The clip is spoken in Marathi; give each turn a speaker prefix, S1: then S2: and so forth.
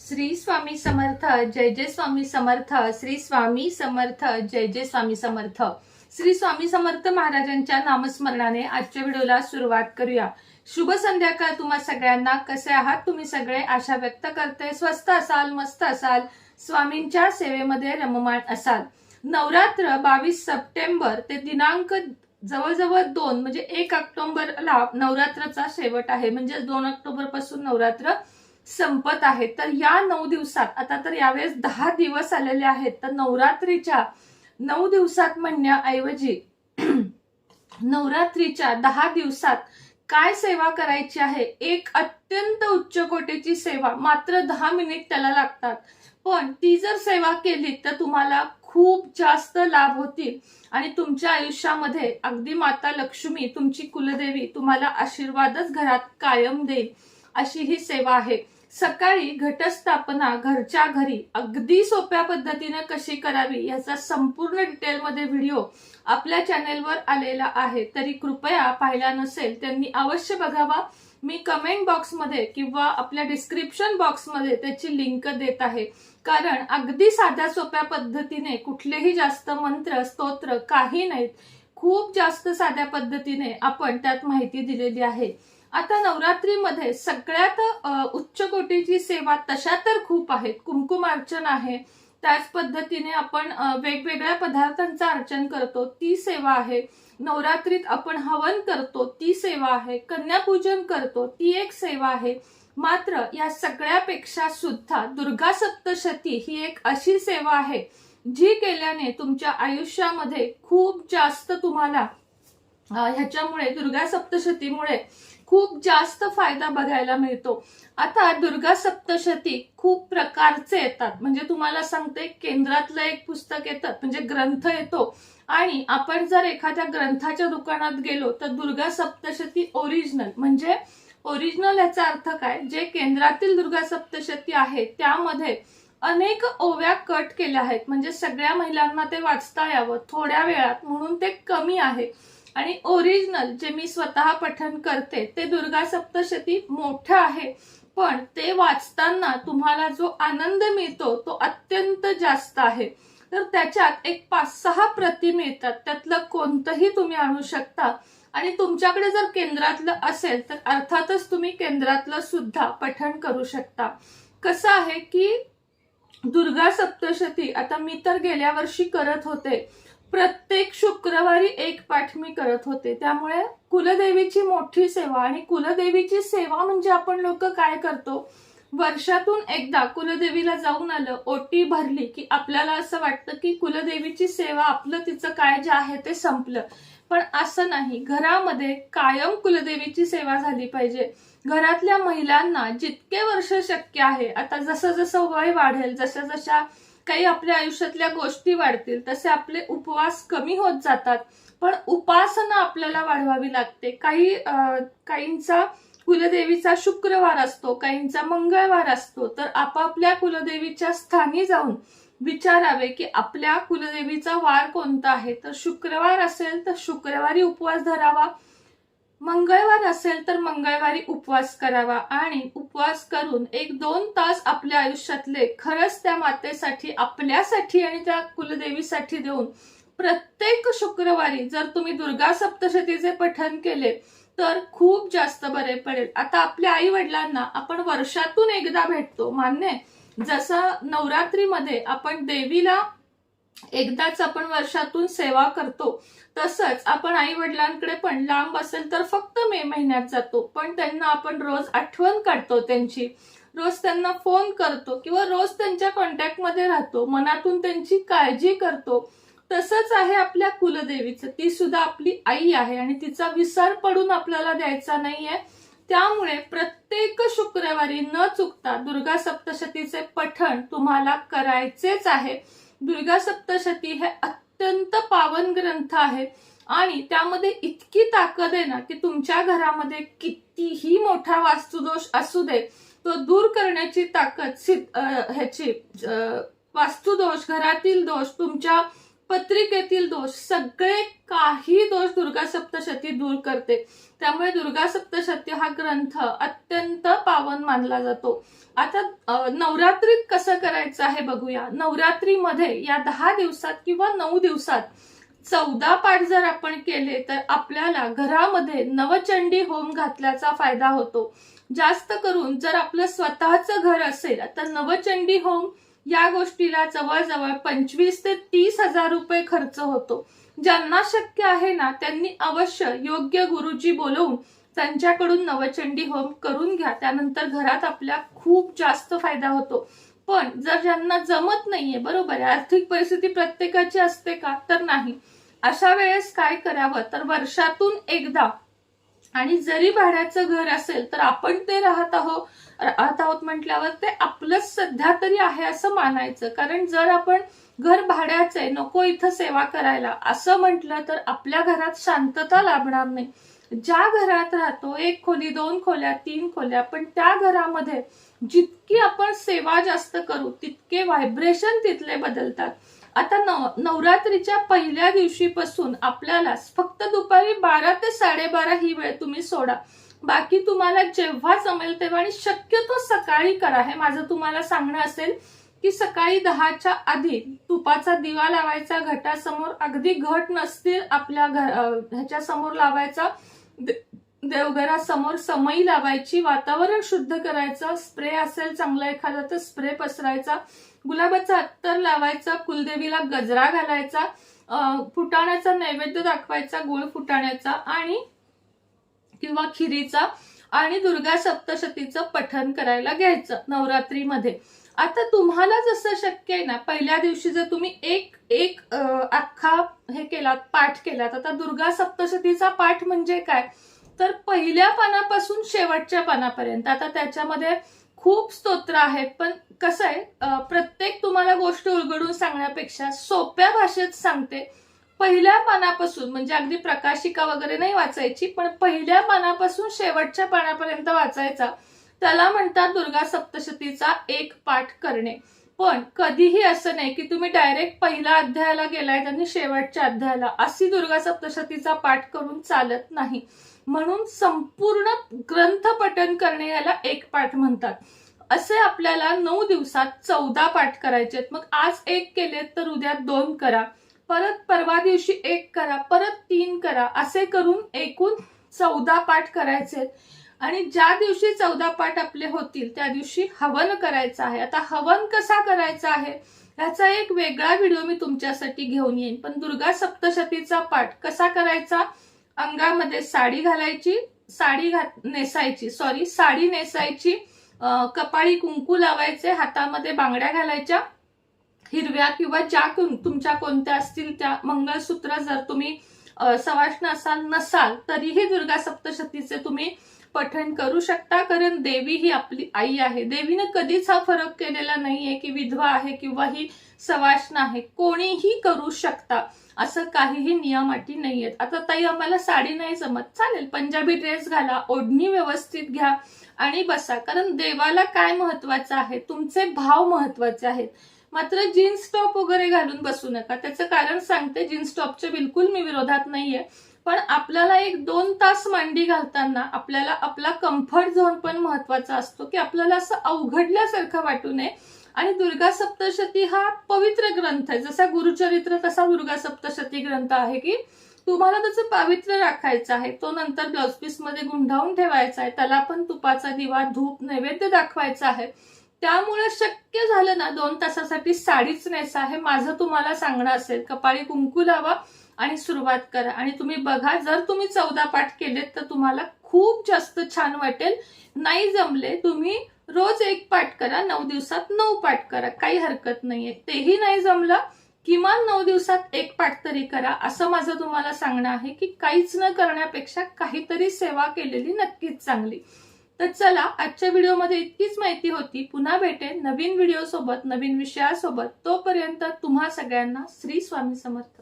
S1: श्री स्वामी समर्थ जय जय स्वामी समर्थ श्री स्वामी समर्थ जय जय स्वामी समर्थ. श्री स्वामी समर्थ महाराजांच्या नामस्मरणाने आजच्या व्हिडिओला सुरुवात करूया. शुभ संध्याकाळ तुम्हा सगळ्यांना. कसे आहात तुम्ही सगळे? आशा व्यक्त करते. स्वस्त असाल मस्त असाल. स्वामींच्या सेवेमध्ये रममाण असाल. नवरात्र बावीस सप्टेंबर ते दिनांक जवळजवळ दोन म्हणजे एक ऑक्टोबरला नवरात्राचा शेवट आहे. म्हणजे दोन ऑक्टोबरपासून नवरात्र संपत आहे तर या नऊ दिवसात आता तर यावेळेस दहा दिवस आलेले आहेत. तर नवरात्रीच्या नऊ दिवसात म्हणण्याऐवजी नवरात्रीच्या दहा दिवसात काय सेवा करायची आहे? एक अत्यंत उच्च कोटीची सेवा. मात्र दहा मिनिट त्याला लागतात. पण ती जर सेवा केली तर तुम्हाला खूप जास्त लाभ होतील. आणि तुमच्या आयुष्यामध्ये अगदी माता लक्ष्मी तुमची कुलदेवी तुम्हाला आशीर्वादच घरात कायम देईल. अशी ही सेवा आहे. सकाळी घटस्थापना घरच्या घरी अगदी सोप्या पद्धतीने कशी करावी याचा संपूर्ण डिटेलमध्ये व्हिडिओ आपल्या चॅनेलवर आलेला आहे. तरी कृपया पाहिला नसेल त्यांनी अवश्य बघावा. मी कमेंट बॉक्समध्ये किंवा आपल्या डिस्क्रिप्शन बॉक्समध्ये त्याची लिंक देत आहे. कारण अगदी साध्या सोप्या पद्धतीने कुठलेही जास्त मंत्र स्तोत्र काही नाहीत. खूप जास्त साध्या पद्धतीने आपण त्यात माहिती दिलेली आहे. आता नवरात्रीमध्ये सगळ्यात उच्च कोटीची सेवा तशा तर खूप आहेत. कुंकुमार्चन आहे. त्याच पद्धतीने आपण वेगवेगळ्या पदार्थांचं अर्चन करतो. ती सेवा आहे. नवरात्रीत आपण हवन करतो. ती सेवा आहे. कन्यापूजन करतो. ती एक सेवा आहे. मात्र या सगळ्यापेक्षा सुद्धा दुर्गा सप्तशती ही एक अशी सेवा आहे जी केल्याने तुमच्या आयुष्यामध्ये खूप जास्त तुम्हाला ह्याच्यामुळे दुर्गा सप्तशतीमुळे खूप जास्त फायदा बघायला मिळतो. आता दुर्गा सप्तशती खूप प्रकारचे येतात. म्हणजे तुम्हाला सांगते केंद्रातलं एक पुस्तक येतं म्हणजे ग्रंथ येतो. आणि आपण जर एखाद्या ग्रंथाच्या दुकानात गेलो तर दुर्गा सप्तशती ओरिजिनल म्हणजे ओरिजिनल याचा अर्थ काय? जे केंद्रातील दुर्गा सप्तशती आहे त्यामध्ये अनेक ओव्या कट केल्या आहेत. म्हणजे सगळ्या महिलांना ते वाचता यावं थोड्या वेळात म्हणून ते कमी आहे. आणि ओरिजिनल जे मी स्वतः पठन करते ते दुर्गा सप्तशती मोठं आहे. पण ते वाचताना तुम्हाला जो आनंद मिळतो तो अत्यंत जास्त आहे. तर त्याच्यात एक पाच सहा प्रती मिळतात. त्यातलं कोणतंही तुम्ही आणू शकता. आणि तुमच्याकडे जर केंद्रातलं असेल तर अर्थातच तुम्ही केंद्रातलं सुद्धा पठण करू शकता. कसं आहे की दुर्गा सप्तशती आता मी तर गेल्या वर्षी करत होते प्रत्येक शुक्रवारी एक पाठ मी करत होते. त्यामुळे कुलदेवीची मोठी सेवा आणि कुलदेवीची सेवा म्हणजे आपण लोक काय करतो? वर्षातून एकदा कुलदेवीला जाऊन आलं ओटी भरली की आपल्याला असं वाटतं की कुलदेवीची सेवा आपलं तिचं काय जे आहे ते संपलं. पण असं नाही. घरामध्ये कायम कुलदेवीची सेवा झाली पाहिजे. घरातल्या महिलांना जितके वर्ष शक्य आहे आता जसं जसं वय वाढेल जशा जशा काही आपल्या आयुष्यातल्या गोष्टी वाढतील तसे आपले उपवास कमी होत जातात. पण उपासना आपल्याला वाढवावी लागते. काही अं, काहींचा कुलदेवीचा शुक्रवार असतो काहींचा मंगळवार असतो तर आपापल्या कुलदेवीच्या स्थानी जाऊन विचारावे की आपल्या कुलदेवीचा वार कोणता आहे? तर शुक्रवार असेल तर शुक्रवारी उपवास धरावा. मंगळवार असेल तर मंगळवारी उपवास करावा आणि उपवास करून एक दोन तास आपल्या आयुष्यातले खरंच त्या मातेसाठी आपल्यासाठी आणि त्या कुलदेवीसाठी देऊन प्रत्येक शुक्रवारी जर तुम्ही दुर्गा सप्तशतीचे पठन केले तर खूप जास्त बरे पडेल. आता आपल्या आई वडिलांना आपण वर्षातून एकदा भेटतो मान्य जसं नवरात्रीमध्ये आपण देवीला एकदाच आपण वर्षातून सेवा करतो तसंच आपण आई वडिलांकडे पण लांब असेल तर फक्त मे महिन्यात जातो पण त्यांना आपण रोज आठवण काढतो त्यांची. रोज त्यांना फोन करतो किंवा रोज त्यांच्या कॉन्टॅक्टमध्ये राहतो मनातून त्यांची काळजी करतो. तसंच आहे आपल्या कुलदेवीचं ती सुद्धा आपली आई आहे आणि तिचा विसर पडून आपल्याला द्यायचा नाहीये. त्यामुळे प्रत्येक शुक्रवारी न चुकता दुर्गा सप्तशतीचे पठण तुम्हाला करायचेच आहे. दुर्गा सप्तशती हे अत्यंत पावन ग्रंथ आहे. आणि त्यामध्ये इतकी ताकद आहे ना की तुमच्या घरामध्ये कितीही मोठा वास्तुदोष असू दे तो दूर करण्याची ताकद सिद्ध- ह्याची वास्तुदोष घरातील दोष तुमच्या पत्रिकेतील दोष सगळे काही दोष दुर्गा सप्तशती दूर करते. त्यामुळे दुर्गा सप्तशती हा ग्रंथ अत्यंत पावन मानला जातो. आता नवरात्रीत कसं करायचं आहे बघूया. नवरात्रीमध्ये या दहा दिवसात किंवा नऊ दिवसात चौदा पाठ जर आपण केले तर आपल्याला घरामध्ये नवचंडी होम घातल्याचा फायदा होतो. जास्त करून जर आपलं स्वतःचं घर असेल तर नवचंडी होम या गोष्टीला जवळजवळ पंचवीस ते तीस हजार रुपये खर्च होतो. ज्यांना शक्य आहे ना त्यांनी अवश्य योग्य गुरुजी बोलवून त्यांच्याकडून नवचंडी होम करून घ्या. त्यानंतर घरात आपल्या खूप जास्त फायदा होतो. पण जर ज्यांना जमत नाहीये बरोबर आहे आर्थिक परिस्थिती प्रत्येकाची असते का? तर नाही. अशा वेळेस काय करावं? तर वर्षातून एकदा आणि जरी भाड्याचं घर असेल तर आपण ते राहत आहोत राहत आहोत म्हटल्यावर ते आपलंच सध्या तरी आहे असं मानायचं. कारण जर आपण घर भाड्याचं आहे नको इथं सेवा करायला. असं म्हटलं तर आपल्या घरात शांतता लाभणार नाही. ज्या घरात राहतो एक खोली दोन खोल्या तीन खोल्या पण त्या घरामध्ये जितकी आपण सेवा जास्त करू तितके व्हायब्रेशन तिथले बदलतात. आता नव नवरात्रीच्या पहिल्या दिवशीपासून आपल्याला फक्त दुपारी बारा ते साडेबारा ही वेळ तुम्ही सोडा. बाकी तुम्हाला जेव्हा जमेल तेव्हा आणि शक्यतो सकाळी करा. हे माझं तुम्हाला सांगणं असेल की सकाळी दहाच्या आधी तुपाचा दिवा लावायचा घटासमोर अगदी घट नसतील आपल्या घर ह्याच्यासमोर ह्याच्या समोर लावायचा. दे- देवघरासमोर समई लावायची वातावरण शुद्ध करायचं स्प्रे असेल चांगला एखादा तर स्प्रे पसरायचा. गुलाबाचा अत्तर लावायचा कुलदेवीला गजरा घालायचा फुटाण्याचा नैवेद्य दाखवायचा गुळ फुटाण्याचा आणि किंवा खिरीचा आणि दुर्गा सप्तशतीचं पठन करायला घ्यायचं नवरात्रीमध्ये. आता तुम्हाला जसं शक्य आहे ना पहिल्या दिवशी जर तुम्ही एक एक अख्खा हे केलात पाठ केलात आता दुर्गा सप्तशतीचा पाठ म्हणजे काय? तर पहिल्या पानापासून शेवटच्या पानापर्यंत. आता त्याच्यामध्ये खूप स्तोत्र आहेत पण कसं आहे प्रत्येक तुम्हाला गोष्ट उलगडून सांगण्यापेक्षा सोप्या भाषेत सांगते. पहिल्या पानापासून म्हणजे अगदी प्रकाशिका वगैरे नाही वाचायची पण पहिल्या पानापासून शेवटच्या पानापर्यंत वाचायचा. त्याला म्हणतात दुर्गा सप्तशतीचा एक पाठ करणे. पण कधीही असं नाही की तुम्ही डायरेक्ट पहिल्या अध्यायाला गेलाय आणि शेवटच्या अध्यायाला. अशी दुर्गा सप्तशतीचा पाठ करून चालत नाही. म्हणून संपूर्ण ग्रंथ पठन करणे याला एक पाठ म्हणतात. असे आपल्याला नऊ दिवसात चौदा पाठ करायचे आहेत. मग आज एक केले तर उद्या दोन करा. परत परवा दिवशी एक करा परत तीन करा असे करून एकूण चौदा पाठ करायचे आहेत. आणि ज्या दिवशी चौदा पाठ आपले होतील त्या दिवशी हवन करायचं आहे. आता हवन कसा करायचा आहे याचा एक वेगळा व्हिडिओ मी तुमच्यासाठी घेऊन येईन. पण दुर्गा सप्तशतीचा पाठ कसा करायचा अंगामध्ये साडी घालायची साडी घात नेसायची सॉरी साडी नेसायची कपाळी कुंकू लावायचे हातामध्ये बांगड्या घालायच्या हिरव्या किंवा ज्या तुमच्या कोणत्या असतील त्या मंगळसूत्र जर तुम्ही सवाष्ण असाल नसाल तरीही दुर्गा सप्तशतीचे तुम्ही पठण करू शकता कारण देवी ही आपली आई आहे. देवीनं कधीच हा फरक केलेला नाहीये की विधवा आहे किंवा ही सवाष्ण आहे. कोणीही करू शकता असं काहीही नियम अटी नाहीयेत. आता ताई आम्हाला साडी नाही जमत. चालेल पंजाबी ड्रेस घाला ओढणी व्यवस्थित घ्या आणि बसा. कारण देवाला काय महत्वाचं आहे? तुमचे भाव महत्त्वाचे आहेत. मात्र जीन्स टॉप वगैरे घालून बसू नका. त्याचं कारण सांगते जीन्स टॉपच्या बिलकुल मी विरोधात नाहीये. पण आपल्याला एक दोन तास मांडी घालताना आपल्याला आपला कम्फर्ट झोन पण महत्त्वाचा असतो की आपल्याला असं अवघडल्यासारखं वाटू नये. आणि दुर्गा सप्तशती हा पवित्र ग्रंथ आहे. जसा गुरुचरित्र तसा दुर्गा सप्तशती ग्रंथ आहे की तुम्हाला त्याचं पावित्र्य राखायचं आहे. तो नंतर ब्लाउज पीसमध्ये ठेवायचा आहे. त्याला पण तुपाचा दिवा धूप नैवेद्य दाखवायचा आहे. त्यामुळे शक्य झालं ना दोन तासासाठी साडीच नेसा हे माझं तुम्हाला सांगणं असेल. कपाळी कुंकू लावा. आणि सुरुवात करा. आणि तुम्ही बघा जर तुम्ही चौदा पाठ केलेत तर तुम्हाला खूप जास्त छान वाटेल. नाही जमले तुम्ही रोज एक पाठ करा नऊ दिवसात नऊ पाठ करा. काही हरकत नाहीये. तेही नाही जमलं किमान नऊ दिवसात एक पाठ तरी करा. असं माझं तुम्हाला सांगणं आहे की काहीच न करण्यापेक्षा काहीतरी सेवा केलेली नक्कीच चांगली. तर चला आजच्या व्हिडिओमध्ये इतकीच माहिती होती. पुन्हा भेटेन नवीन व्हिडिओ सोबत नवीन विषयासोबत. तोपर्यंत तुम्हा सगळ्यांना श्री स्वामी समर्थ.